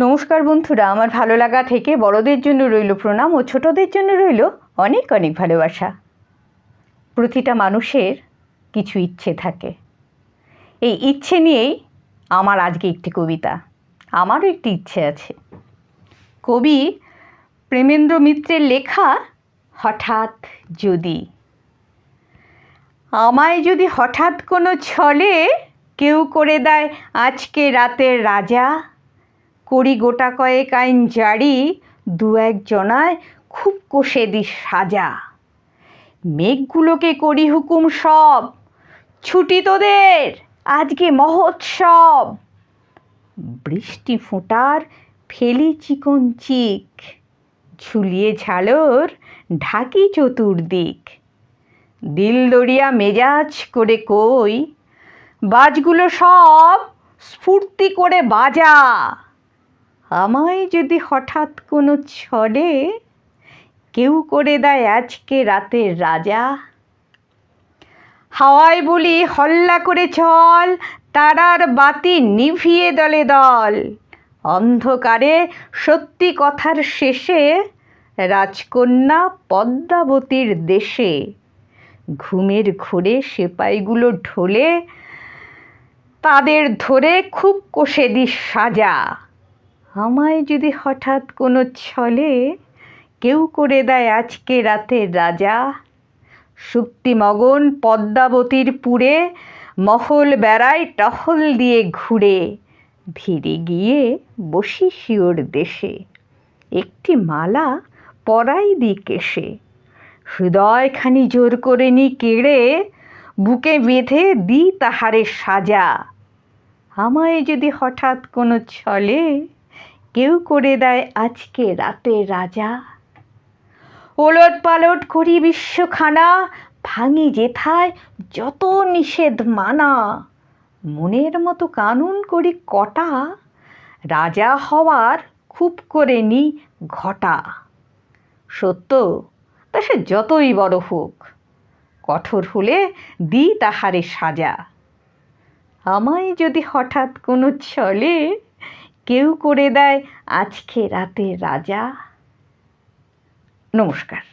নমস্কার বন্ধুরা, আমার ভালো লাগা থেকে বড়দের জন্য রইল প্রণাম ও ছোটদের জন্য রইল অনেক অনেক ভালোবাসা। প্রতিটা মানুষের কিছু ইচ্ছে থাকে। এই ইচ্ছে নিয়েই আমার আজকে একটি কবিতা। আমারও একটি ইচ্ছে আছে। কবি প্রেমেন্দ্র মিত্রের লেখা, হঠাৎ যদি। আমায় যদি হঠাৎ কোনো ছলে কেউ করে দেয় আজকে রাতের রাজা করি গোটা কয়েক আইন জারি, দু এক জনায় খুব কষে দি সাজা। মেঘগুলোকে করি হুকুম সব, ছুটি তোদের, আজকে মহোৎসব। বৃষ্টি ফোঁটার ফেলি চিকন চিক, ঝুলিয়ে ঝালর ঢাকি চতুর্দিক। দিল দরিয়া মেজাজ করে কই, বাজগুলো সব স্ফূর্তি করে বাজা। আমায় যদি হঠাৎ কোনো ছলে কেউ করে দেয় আজকে রাতের রাজা। হাওয়ায় বলি, হল্লা করে চল, তারার বাতি নিভিয়ে দলে দল। অন্ধকারে সত্যি কথার শেষে, রাজকন্যা পদ্মাবতীর দেশে। ঘুমের ঘোরে সেপাইগুলো ঢোলে, তাদের ধরে খুব কষে দিস সাজা। আমায় যদি হঠাৎ কোনো ছলে কেউ করে দেয় আজকে রাতের রাজা সুপ্তিমগন পদ্মাবতীর পুরে মহল বেড়ায় টহল দিয়ে ঘুরে, ভিড়ে গিয়ে বসি শিওর দেশে, একটি মালা পরাই দি কেশে। হৃদয়খানি জোর করে নি কেড়ে, বুকে বেঁধে দি তাহারে সাজা। আমায় যদি হঠাৎ কোনো ছলে কেউ করে দেয় আজকে রাতে রাজা। ওলট পালট করি বিশ্বখানা, ভাঙি যেথায় যত নিষেধ মানা। মনের মতো কানুন করি কটা, রাজা হওয়ার খুব করে নি ঘটা। সত্য, তা সে যতই বড় হোক, কঠোর হলে দি তাহারে সাজা। আমায় যদি হঠাৎ কোনো ছলে কেউ করে দেয় আজকে রাতে রাজা। নমস্কার।